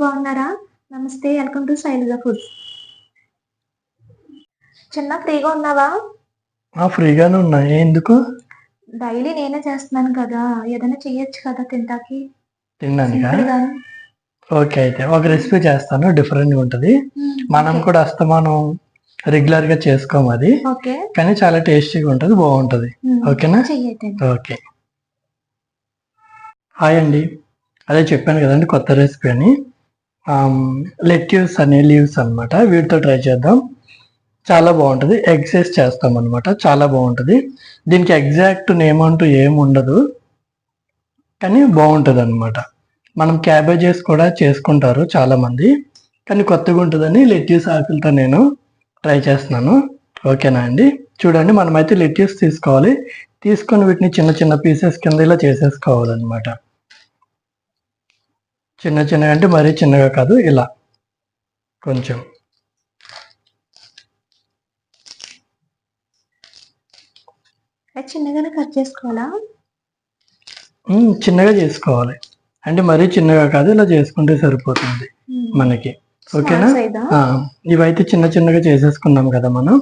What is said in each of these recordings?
బాగున్నారా? నమస్తే welcome to Shailaja foods చిన్న ఫ్రీగా ఉన్నావా? ఆ ఫ్రీగానే ఉన్నాయి ఎందుకు? డైలీ నేనే చేస్తున్నాను కదా. ఏదైనా చెయ్యొచ్చు కదా తింటాకి. గా ఓకే అయితే ఒక రెసిపీ చేస్తాను. డిఫరెంట్గా ఉంటది మనం కూడా అస్తమానం రెగ్యులర్గా చేసుకోం అది. ఓకే. కానీ చాలా టేస్టీగా ఉంటది బాగుంటది. ఓకేనా? ఓకే. హాయ్ అండి. అదే చెప్పాను కదండి కొత్త రెసిపీ అని. Um, లెట్యూస్ అనే లీవ్స్ అన్నమాట. వీటితో ట్రై చేద్దాం. చాలా బాగుంటుంది. ఎగ్స్ చేస్తాం అనమాట చాలా బాగుంటుంది. దీనికి ఎగ్జాక్ట్ నేమ్ అంటూ ఏం ఉండదు. కానీ బాగుంటుంది అనమాట మనం క్యాబేజెస్ కూడా చేసుకుంటారు చాలామంది కానీ కొత్తగా ఉంటుందని లెట్యూస్ ఆకులతో నేను ట్రై చేస్తున్నాను. ఓకేనా అండి. చూడండి మనమైతే లెట్యూస్ తీసుకోవాలి. తీసుకొని వీటిని చిన్న చిన్న పీసెస్ కింద ఇలా చేసేసుకోవాలన్నమాట. చిన్న చిన్నగా అంటే మరీ చిన్నగా కాదు ఇలా. కొంచెం. చిన్నగానే కట్ చేసుకోవాలా? చిన్నగా చేసుకోవాలి. అంటే మరీ చిన్నగా కాదు ఇలా చేసుకుంటే సరిపోతుంది మనకి. ఓకేనా? ఇవైతే చిన్న చిన్నగా చేసేసుకున్నాం కదా మనం.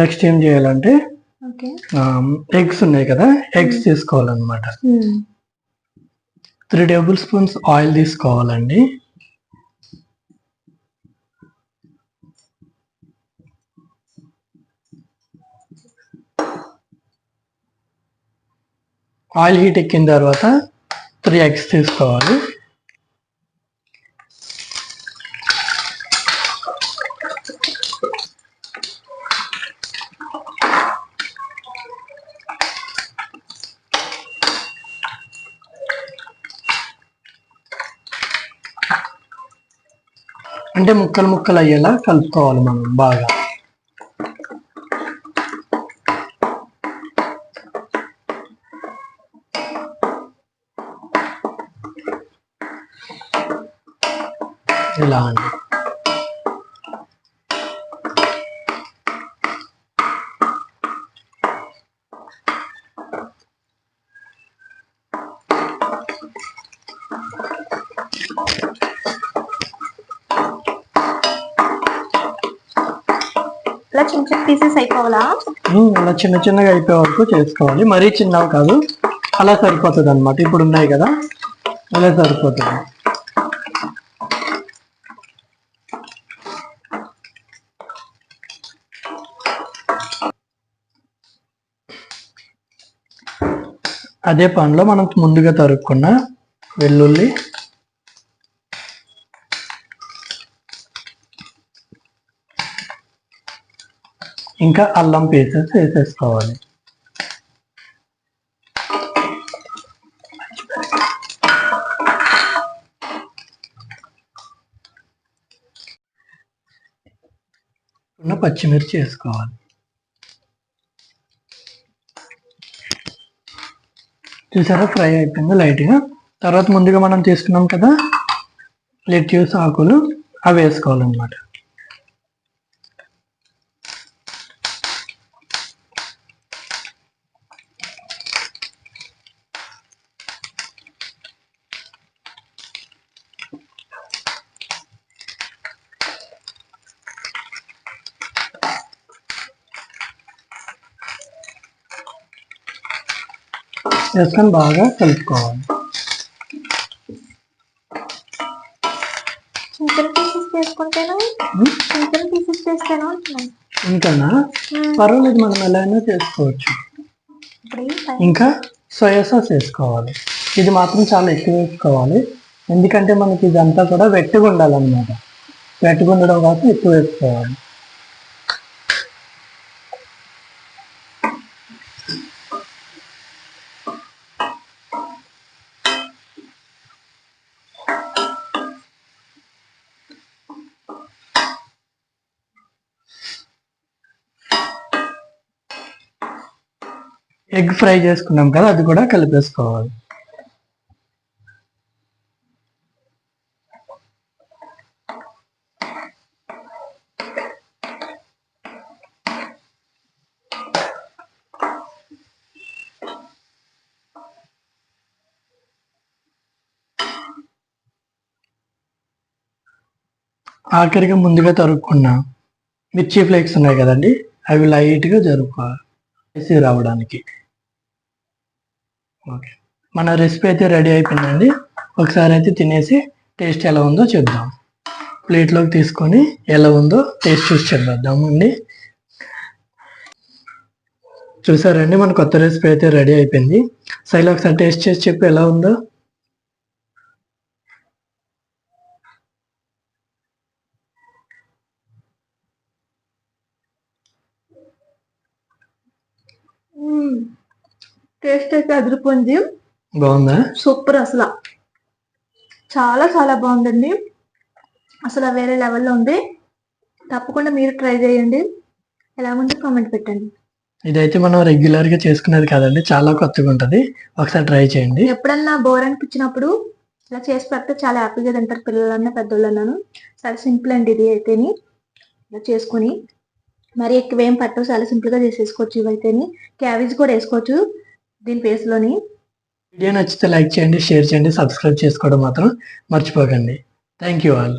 నెక్స్ట్ ఏం చేయాలంటే ఎగ్స్ ఉన్నాయి కదా ఎగ్స్ తీసుకోవాలన్నమాట త్రీ టేబుల్ స్పూన్స్ ఆయిల్ తీసుకోవాలండి. ఆయిల్ హీట్ ఎక్కిన తర్వాత త్రీ ఎగ్స్ తీసుకోవాలి. అంటే ముక్కలు ముక్కలు అయ్యేలా కలుపుకోవాలి మనం బాగా. ఇలా అండి ఇలా చిన్న చిన్న పీసెస్ అయిపోవాలా? అలా చిన్న చిన్నగా అయిపోయే వరకు చేసుకోవాలి. మరీ చిన్నవి కాదు. అలా సరిపోతుంది అనమాట ఇప్పుడు ఉన్నాయి కదా. అలా సరిపోతుంది. అదే పనిలో మనం ముందుగా తరుక్కున్న వెల్లుల్లి ఇంకా అల్లం పీసెస్ వేసేసుకోవాలి ఉన్న పచ్చిమిర్చి వేసుకోవాలి. చూసారా? ఫ్రై అయిపోయింది లైట్గా. తర్వాత ముందుగా మనం తీసుకున్నాం కదా లెట్యూస్ ఆకులు అవి వేసుకోవాలన్నమాట వేసుకొని బాగా కలుపుకోవాలి చిన్న చిన్న పీసెస్ చేసుకుంటేనా ఉమ్, చిన్న చిన్న పీసెస్ చేస్తేనా అంటున్నాను ఇంకన్నా పర్వాలేదు మనం ఎలా అయినా చేసుకోవచ్చు? ఇంకా సోయా సాస్ వేసుకోవాలి. ఇది మాత్రం చాలా ఎక్కువ వేసుకోవాలి. ఎందుకంటే మనకి ఇదంతా కూడా వెట్టుగా ఉండాలన్నమాట వెట్టుగా ఉండడం కోసం ఎక్కువ వేసుకోవాలి. ఎగ్ ఫ్రై చేసుకున్నాం కదా అది కూడా కలిపేసుకోవాలి. ఆఖరిగా ముందుగా తరుక్కున్న మిర్చి ఫ్లేక్స్ ఉన్నాయి కదండి అవి లైట్గా జరుపుకోవాలి రావడానికి. ఓకే. మన రెసిపీ అయితే రెడీ అయిపోయిందండి. ఒకసారి అయితే తినేసి టేస్ట్ ఎలా ఉందో చూద్దాం. ప్లేట్లోకి తీసుకొని ఎలా ఉందో టేస్ట్ చూసి చెప్పేద్దామండి. చూసారండి మన కొత్త రెసిపీ అయితే రెడీ అయిపోయింది. సైలో ఒకసారి టేస్ట్ చేసి చెప్పు ఎలా ఉందో. Hmm. టేస్ట్ అయితే అదిరిపోయింది. బాగుందా? సూపర్ అసలు. చాలా చాలా బాగుందండి. అసలు వేరే లెవెల్లో ఉంది. తప్పకుండా మీరు ట్రై చేయండి. ఎలా ఉందో కామెంట్ పెట్టండి. ఇదైతే మనం రెగ్యులర్గా చేసుకునేది కాదండి. చాలా కొత్తగా ఉంటది. ఒకసారి ట్రై చేయండి. ఎప్పుడన్నా బోర్ అనిపించినప్పుడు ఇలా చేసి పెడితే చాలా హ్యాపీగా తింటారు పిల్లలన్నా పెద్దోళ్ళన్నాను. చాలా సింపుల్ అండి ఇది అయితేని. ఇలా చేసుకొని. మరి ఎక్కువ ఏం పట్టవు. చాలా సింపుల్గా చేసేసుకోవచ్చు ఇవైతేని. క్యాబేజ్ కూడా వేసుకోవచ్చు. దీని పేస్లోని వీడియో నచ్చితే లైక్ చేయండి షేర్ చేయండి సబ్స్క్రైబ్ చేసుకోవడం మాత్రం మర్చిపోకండి. Thank you all.